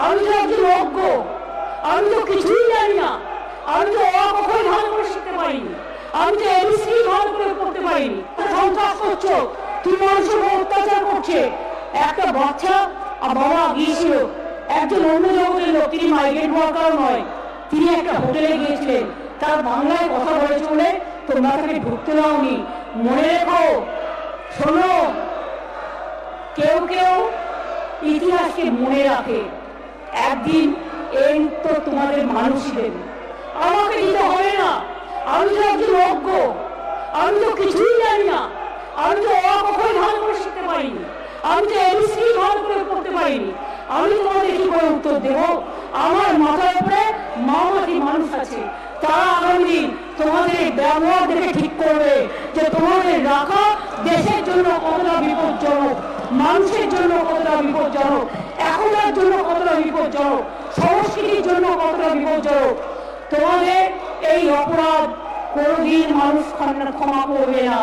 আমি তো একজন অজ্ঞ আমি তো কিছুই জানি না। আমি তো অকখই ভালো করে শিখতে পারিনি। আমি তো এবিসি ভালো করে পড়তে পারিনি। সন্ত্রাস করছ। তুমি মানুষের উপর অত্যাচার করছে। একটা বাচ্চা আর বাবা গিয়েছিল। একজন অন্য জগতের লোক। তিনি মাইগ্রেট ওয়ার্কার নয়। তিনি একটা হোটেলে গিয়েছিলেন। তার বাংলায় কথা বলে চলে, তোমরা তাকে ঢুকতে দাওনি। মনে রেখো। শোনো। কেউ কেউ ইতিহাসকে মনে রাখে। একদিন এই উত্তর তোমাদের মানুষই দেবে। আমাকে দিতে হবে না। আমি তো একজন অজ্ঞ। আমি তো কিছুই জানি না। আমি তো অকখই ভালো করে শিখতে পারিনি। আমি তো এবিসি ভালো করে পড়তে পারিনি। আমি তোমাদের কি করে উত্তর দেব? আমার মাথার উপরে মামাটি মানুষ আছে। তারা আগামী দিন তোমাদের ব্যবহার দেখে ঠিক করবে যে তোমাদের রাখা দেশের জন্য কতটা বিপজ্জনক, মানুষের জন্য কতটা বিপজ্জনক। এখনকার জন্য কতটা বিপজ্জনক? সংস্কৃতির জন্য কতটা বিপজ্জনক? তোমাদের এই অপরাধ কোনোদিন মানুষ ক্ষমা করবে না।